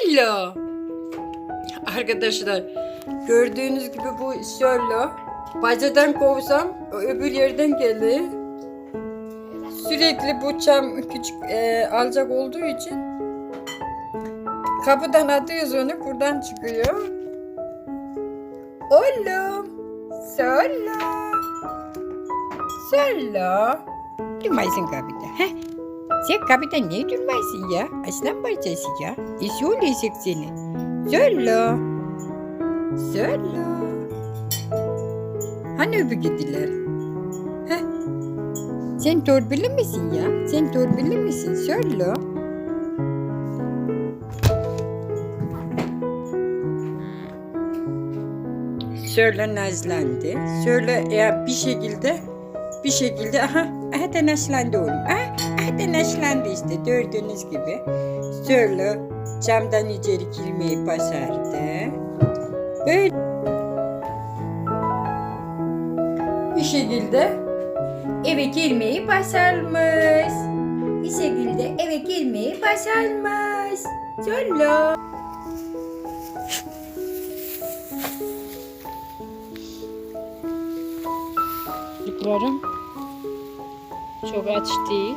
Hello. Arkadaşlar gördüğünüz gibi bu şöyle bacadan kovsam öbür yerden geliyor. Sürekli bu çam küçük e, alacak olduğu için kapıdan atıyoruz onu buradan çıkıyor. Oğlum. Söyle. Söyle. Durmaysın kapıda. Heh. Sen kapıda niye durmaysın ya? Aslan parçası ya. E söyleyecek seni. Söyle. Söyle. Hani öbür gidiler? Heh. Sen torpilli misin ya? Sen torpilli misin? Söyle. Söyle nazlandı. Söyle ya bir şekilde bir şekilde aha aha nazlandı oğlum. Aha, aha da nazlandı işte gördüğünüz gibi. Söyle camdan içeri girmeyi başardı. Böyle bir şekilde eve girmeyi başarmış. Bir şekilde eve girmeyi başarmış. Söyle. Çocuklarım çok aç değil.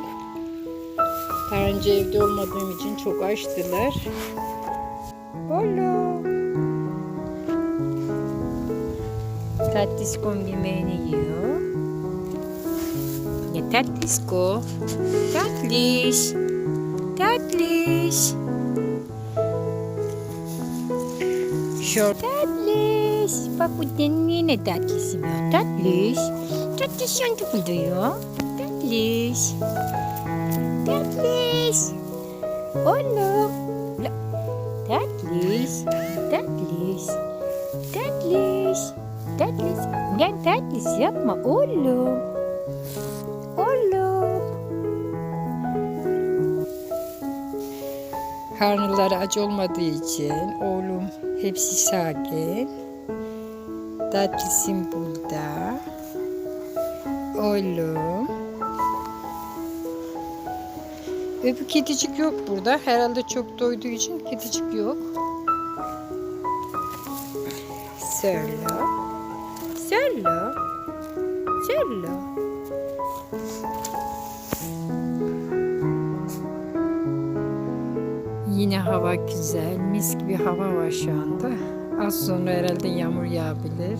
Daha önce evde olmadığım için çok açtılar. Hola. Tatlıskom yemeğini yiyor. Ne tatlısko? Tatlış. Tatlış. Şort. Tatlış. Bak bu senin yine tatlısı var. Tatlış. Tatlış yandı buluyor. Tatlış. Tatlış. Oğlum. Tatlış. Tatlış. Tatlış. Tatlış. Gel tatlış yapma oğlum. Oğlum. Karnıları aç olmadığı için oğlum hepsi sakin. Tatlısın burada. Oğlum. Öbür kedicik yok burada. Herhalde çok doyduğu için kedicik yok. Söyle. Söyle. Söyle. Yine hava güzel. Mis gibi hava var şu anda. Az sonra herhalde yağmur yağabilir.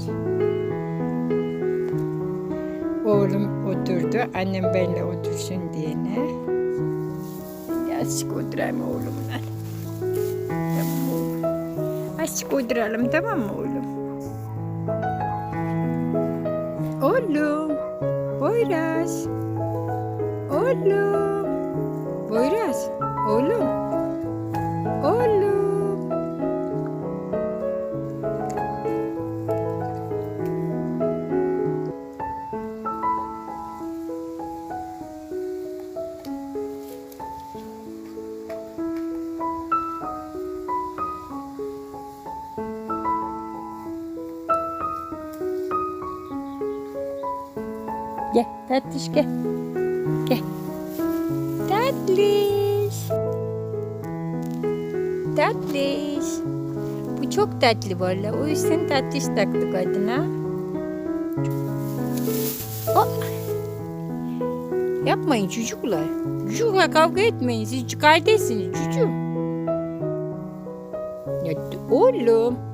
Oğlum oturdu. Annem benimle otursun diyene. Azıcık oturayım oğlumla. Tamam oğlum. Azıcık oturalım tamam mı oğlum? Oğlum. Boyraz. Oğlum. Boyraz. Oğlum. Gel tatlış gel. Gel. Tatlış. Tatlış. Bu çok tatlı valla. O yüzden tatlış taktık adına. Oh. Yapmayın çocuklar. Çocuklar kavga etmeyin. Siz kardeşsiniz çocuğum. Oğlum.